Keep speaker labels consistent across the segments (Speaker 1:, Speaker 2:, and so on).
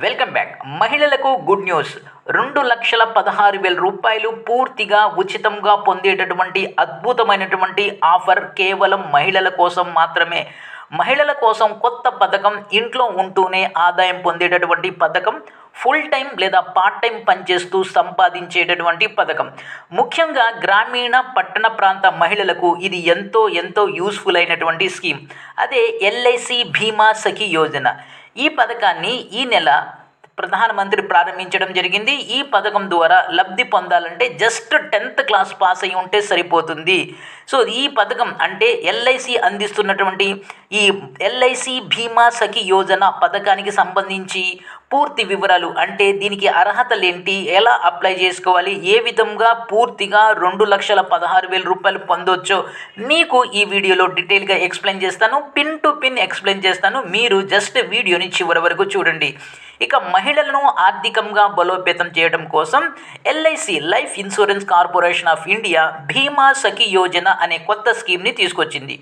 Speaker 1: Welcome back మహిళలకు good news రెండు లక్షల పదహారు వేల రూపాయలు పూర్తిగా ఉచితంగా పొందేటటువంటి అద్భుతమైనటువంటి ఆఫర్ కేవలం మహిళల కోసం మాత్రమే. మహిళల కోసం కొత్త పథకం ఇంట్లో ఉంటూనే ఆదాయం పొందేటటువంటి పథకం ఫుల్ టైం లేదా పార్ట్ టైం పనిచేస్తూ సంపాదించేటటువంటి పథకం. ముఖ్యంగా గ్రామీణ పట్టణ ప్రాంత మహిళలకు ఇది ఎంతో ఎంతో యూస్ఫుల్ అయినటువంటి స్కీమ్ అదే ఎల్ఐసి భీమా సఖి యోజన. ఈ పథకాన్ని ఈ నెల ప్రధానమంత్రి ప్రారంభించడం జరిగింది. ఈ పథకం ద్వారా లబ్ధి పొందాలంటే జస్ట్ టెన్త్ క్లాస్ పాస్ అయి ఉంటే సరిపోతుంది. సో ఈ పథకం అంటే ఎల్ఐసి అందిస్తున్నటువంటి ఈ ఎల్ఐసి బీమా సఖి యోజన పథకానికి సంబంధించి పూర్తి వివరాలు అంటే దీనికి అర్హతలు ఏంటి ఎలా అప్లై చేసుకోవాలి? ఏ విధంగా పూర్తిగా రెండు లక్షల పదహారు వేల రూపాయలు పొందొచ్చో? మీకు ఈ వీడియోలో డీటెయిల్గా ఎక్స్ప్లెయిన్ చేస్తాను పిన్ టు పిన్ ఎక్స్ప్లెయిన్ చేస్తాను. మీరు జస్ట్ వీడియోని చివరి వరకు చూడండి. ఇక మహిళలను ఆర్థికంగా బలోపేతం చేయడం కోసం LIC life insurance corporation of India Bima Sakhi Yojana అనే కొత్త స్కీమ్ని తీసుకొచ్చింది.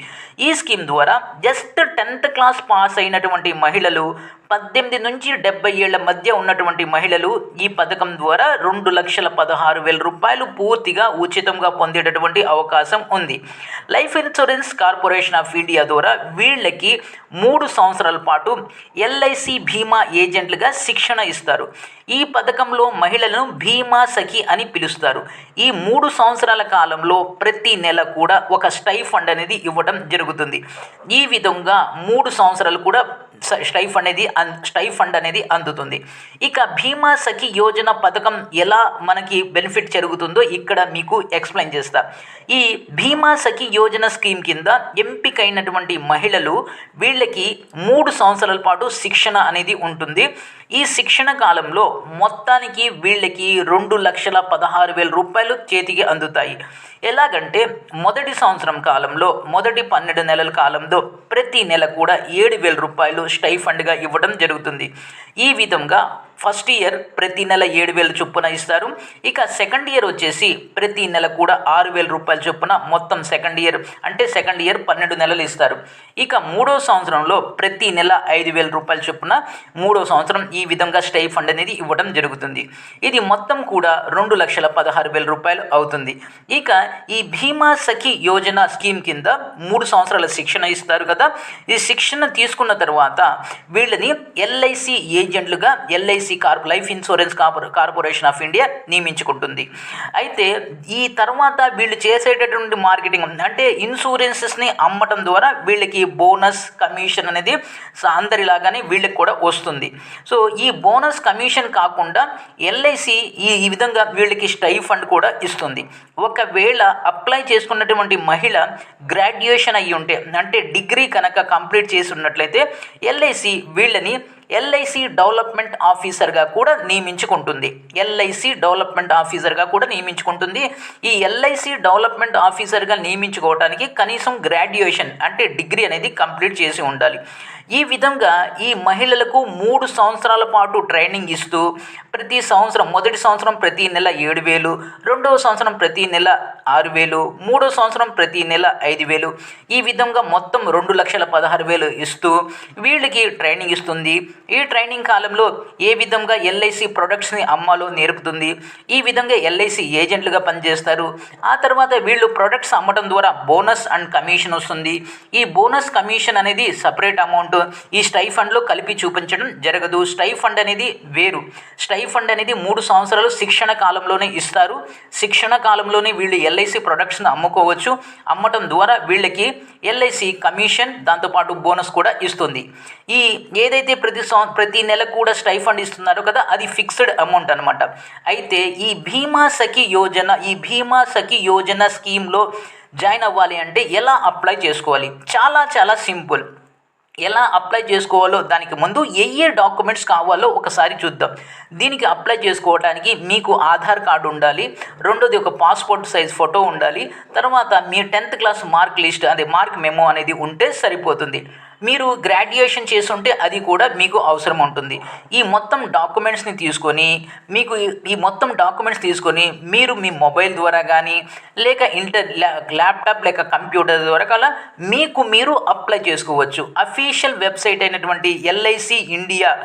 Speaker 1: ఈ స్కీమ్ ద్వారా జస్ట్ టెన్త్ క్లాస్ పాస్ అయినటువంటి మహిళలు పద్దెనిమిది నుంచి డెబ్బై ఏళ్ళ మధ్య ఉన్నటువంటి మహిళలు ఈ పథకం ద్వారా రెండు లక్షల పదహారు వేల రూపాయలు పూర్తిగా ఉచితంగా పొందేటటువంటి అవకాశం ఉంది. Life insurance corporation of India ద్వారా వీళ్ళకి మూడు సంవత్సరాల పాటు ఎల్ఐసి బీమా ఏజెంట్లుగా శిక్షణ ఇస్తారు. ఈ పథకంలో మహిళలను భీమా సఖి అని పిలుస్తారు. ఈ మూడు సంవత్సరాల కాలంలో ప్రతి నెల కూడా ఒక స్టై ఫండ్ అనేది ఇవ్వడం జరుగుతుంది. ఈ విధంగా మూడు సంవత్సరాలు కూడా స్టైఫ్ అనేది అన్ స్టైఫండ్ అనేది అందుతుంది. ఇక భీమా సఖి యోజన పథకం ఎలా మనకి బెనిఫిట్ జరుగుతుందో ఇక్కడ మీకు ఎక్స్ప్లెయిన్ చేస్తా. ఈ భీమా సఖి యోజన స్కీమ్ కింద ఎంపికైనటువంటి మహిళలు వీళ్ళకి మూడు సంవత్సరాల పాటు శిక్షణ అనేది ఉంటుంది. ఈ శిక్షణ కాలంలో మొత్తానికి వీళ్ళకి రెండు లక్షల పదహారు వేల రూపాయలు చేతికి అందుతాయి. ఎలాగంటే మొదటి సంవత్సరం కాలంలో మొదటి పన్నెండు నెలల కాలంలో ప్రతి నెల కూడా ఏడు వేల రూపాయలు స్టైఫండ్గా ఇవ్వడం జరుగుతుంది. ఈ విధంగా ఫస్ట్ ఇయర్ ప్రతి నెల ఏడు వేల చొప్పున ఇస్తారు. ఇక సెకండ్ ఇయర్ వచ్చేసి ప్రతి నెల కూడా ఆరు వేల రూపాయల చొప్పున మొత్తం సెకండ్ ఇయర్ అంటే సెకండ్ ఇయర్ పన్నెండు నెలలు ఇస్తారు. ఇక మూడో సంవత్సరంలో ప్రతి నెల ఐదు వేల రూపాయల చొప్పున మూడో సంవత్సరం ఈ విధంగా స్టై ఫండ్ అనేది ఇవ్వడం జరుగుతుంది. ఇది మొత్తం కూడా రెండు లక్షల పదహారు వేల రూపాయలు అవుతుంది. ఇక ఈ భీమా సఖి యోజన స్కీమ్ కింద మూడు సంవత్సరాల శిక్షణ ఇస్తారు కదా. ఈ శిక్షణ తీసుకున్న తర్వాత వీళ్ళని ఎల్ఐసి ఏజెంట్లుగా ఎల్ఐసి కార్పొ లైఫ్ ఇన్సూరెన్స్ కార్పొ కార్పొరేషన్ ఆఫ్ ఇండియా నియమించుకుంటుంది. అయితే ఈ తర్వాత వీళ్ళు చేసేటటువంటి మార్కెటింగ్ అంటే ఇన్సూరెన్సెస్ని అమ్మటం ద్వారా వీళ్ళకి బోనస్ కమిషన్ అనేది అందరిలాగానే వీళ్ళకి కూడా వస్తుంది. సో ఈ బోనస్ కమిషన్ కాకుండా ఎల్ఐసి ఈ ఈ విధంగా వీళ్ళకి స్టై ఫండ్ కూడా ఇస్తుంది. ఒకవేళ అప్లై చేసుకున్నటువంటి మహిళ గ్రాడ్యుయేషన్ అయ్యి ఉంటే అంటే డిగ్రీ కనుక కంప్లీట్ చేసి ఉన్నట్లయితే ఎల్ఐసి వీళ్ళని ఎల్ఐసి డెవలప్మెంట్ ఆఫీసర్గా కూడా నియమించుకుంటుంది. ఎల్ఐసి డెవలప్మెంట్ ఆఫీసర్గా కూడా నియమించుకుంటుంది. ఈ ఎల్ఐసి డెవలప్మెంట్ ఆఫీసర్గా నియమించుకోవడానికి కనీసం గ్రాడ్యుయేషన్ అంటే డిగ్రీ అనేది కంప్లీట్ చేసి ఉండాలి. ఈ విధంగా ఈ మహిళలకు మూడు సంవత్సరాల పాటు ట్రైనింగ్ ఇస్తూ ప్రతి సంవత్సరం మొదటి సంవత్సరం ప్రతి నెల ఏడు వేలు రెండవ సంవత్సరం ప్రతి నెల ఆరు వేలు మూడో సంవత్సరం ప్రతి నెల ఐదు వేలు. ఈ విధంగా మొత్తం రెండు లక్షల పదహారు వేలు ఇస్తూ వీళ్ళకి ట్రైనింగ్ ఇస్తుంది. ఈ ట్రైనింగ్ కాలంలో ఏ విధంగా ఎల్ఐసి ప్రొడక్ట్స్ని అమ్మాలో నేర్పుతుంది ఈ విధంగా ఎల్ఐసి ఏజెంట్లుగా పనిచేస్తారు ఆ తర్వాత వీళ్ళు ప్రొడక్ట్స్ అమ్మటం ద్వారా బోనస్ అండ్ కమిషన్ వస్తుంది. ఈ బోనస్ కమిషన్ అనేది సపరేట్ అమౌంట్ ఈ స్టై ఫండ్లో కలిపి చూపించడం జరగదు. స్టై ఫండ్ అనేది వేరు. స్టై ఫండ్ అనేది మూడు సంవత్సరాలు శిక్షణ కాలంలోనే ఇస్తారు. శిక్షణ కాలంలోనే వీళ్ళు ఎల్ఐసి ప్రొడక్ట్స్ని అమ్ముకోవచ్చు. అమ్మటం ద్వారా వీళ్ళకి ఎల్ఐసి కమిషన్ దాంతోపాటు బోనస్ కూడా ఇస్తుంది. ఈ ఏదైతే ప్రతి సం ప్రతి నెల కూడా స్టైఫండ్ ఇస్తున్నారో కదా అది ఫిక్స్డ్ అమౌంట్ అనమాట అయితే ఈ భీమా సఖి యోజన ఈ భీమా సఖి యోజన స్కీమ్లో జాయిన్ అవ్వాలి అంటే ఎలా అప్లై చేసుకోవాలి? చాలా చాలా సింపుల్. ఎలా అప్లై చేసుకోవాలో దానికి ముందు ఏ ఏ డాక్యుమెంట్స్ కావాలో ఒకసారి చూద్దాం. దీనికి అప్లై చేసుకోవడానికి మీకు ఆధార్ కార్డు ఉండాలి రెండోది ఒక పాస్పోర్ట్ సైజ్ ఫోటో ఉండాలి తర్వాత మీ టెన్త్ క్లాస్ మార్క్ లిస్ట్ అదే మార్క్ మెమో అనేది ఉంటే సరిపోతుంది. మీరు గ్రాడ్యుయేషన్ చేస్తుంటే అది కూడా మీకు అవసరం ఉంటుంది. ఈ మొత్తం డాక్యుమెంట్స్ని తీసుకొని మీకు ఈ- మొత్తం డాక్యుమెంట్స్ తీసుకొని మీరు మీ మొబైల్ ద్వారా కానీ లేక ఇంటర్ ల్యాప్టాప్ లేక కంప్యూటర్ ద్వారా కల మీకు మీరు అప్లై చేసుకోవచ్చు. అఫీషియల్ వెబ్సైట్ అయినటువంటి ఎల్ఐసి ఇండియా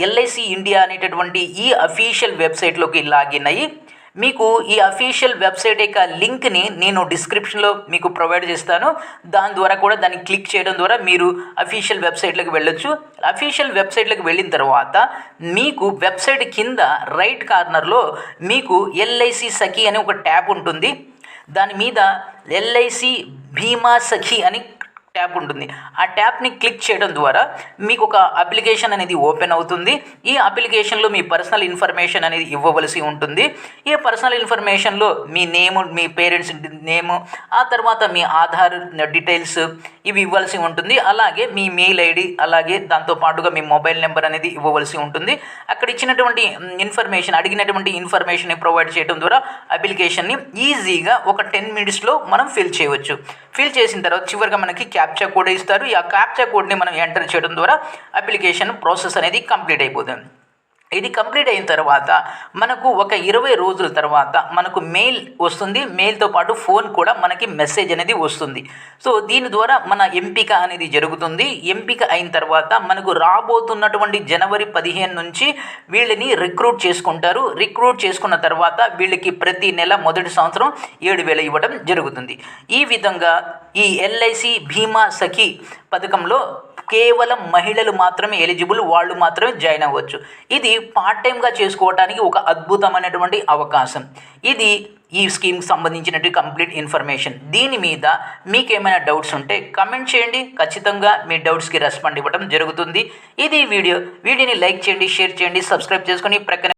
Speaker 1: ఎల్ఐసి ఇండియా అనేటటువంటి ఈ అఫీషియల్ వెబ్సైట్లోకి లాగిన్ అయ్యి మీకు ఈ అఫీషియల్ వెబ్సైట్ యొక్క లింక్ని నేను డిస్క్రిప్షన్లో మీకు ప్రొవైడ్ చేస్తాను. దాని ద్వారా కూడా దాన్ని క్లిక్ చేయడం ద్వారా మీరు అఫీషియల్ వెబ్సైట్లోకి వెళ్ళొచ్చు. అఫీషియల్ వెబ్సైట్లోకి వెళ్ళిన తర్వాత మీకు వెబ్సైట్ కింద రైట్ కార్నర్లో మీకు ఎల్ఐసి సఖి అనే ఒక ట్యాబ్ ఉంటుంది. దాని మీద ఎల్ఐసి బీమా సఖి అని ట్యాప్ ఉంటుంది. ఆ ట్యాప్ని క్లిక్ చేయడం ద్వారా మీకు ఒక అప్లికేషన్ అనేది ఓపెన్ అవుతుంది. ఈ అప్లికేషన్లో మీ పర్సనల్ ఇన్ఫర్మేషన్ అనేది ఇవ్వవలసి ఉంటుంది. ఈ పర్సనల్ ఇన్ఫర్మేషన్లో మీ నేము మీ పేరెంట్స్ నేము ఆ తర్వాత మీ ఆధార్ డీటెయిల్స్ ఇవి ఇవ్వాల్సి ఉంటుంది. అలాగే మీ మెయిల్ ఐడి అలాగే దాంతో పాటుగా మీ మొబైల్ నెంబర్ అనేది ఇవ్వవలసి ఉంటుంది. అక్కడ ఇచ్చినటువంటి ఇన్ఫర్మేషన్ అడిగినటువంటి ఇన్ఫర్మేషన్ని ప్రొవైడ్ చేయడం ద్వారా అప్లికేషన్ని ఈజీగా ఒక టెన్ మినిట్స్లో మనం ఫిల్ చేయవచ్చు. ఫిల్ చేసిన తర్వాత చివరిగా మనకి క్యాప్చా కోడ్ ఇస్తారు. ఈ క్యాప్చా కోడ్ని మనం ఎంటర్ చేయడం ద్వారా అప్లికేషన్ ప్రాసెస్ అనేది కంప్లీట్ అయిపోతుంది. ఇది కంప్లీట్ అయిన తర్వాత మనకు ఒక ఇరవై రోజుల తర్వాత మనకు మెయిల్ వస్తుంది. మెయిల్తో పాటు ఫోన్ కూడా మనకి మెసేజ్ అనేది వస్తుంది. సో దీని ద్వారా మన ఎంపిక అనేది జరుగుతుంది. ఎంపిక అయిన తర్వాత మనకు రాబోతున్నటువంటి జనవరి పదిహేను నుంచి వీళ్ళని రిక్రూట్ చేసుకుంటారు. రిక్రూట్ చేసుకున్న తర్వాత వీళ్ళకి ప్రతి నెల మొదటి సంవత్సరం ఏడు వేలు ఇవ్వడం జరుగుతుంది. ఈ విధంగా ఈ ఎల్ఐసి భీమా సఖి పథకంలో కేవలం మహిళలు మాత్రమే ఎలిజిబుల్ వాళ్ళు మాత్రమే జాయిన్ అవ్వచ్చు. ఇది పార్ట్ టైంగా చేసుకోవడానికి ఒక అద్భుతమైనటువంటి అవకాశం. ఇది ఈ స్కీమ్కి సంబంధించినటువంటి కంప్లీట్ ఇన్ఫర్మేషన్ దీని మీద మీకు ఏమైనా డౌట్స్ ఉంటే కమెంట్ చేయండి. ఖచ్చితంగా మీ డౌట్స్కి రెస్పాండ్ ఇవ్వడం జరుగుతుంది. ఇది వీడియో. వీడియోని లైక్ చేయండి షేర్ చేయండి సబ్స్క్రైబ్ చేసుకొని ప్రక్కన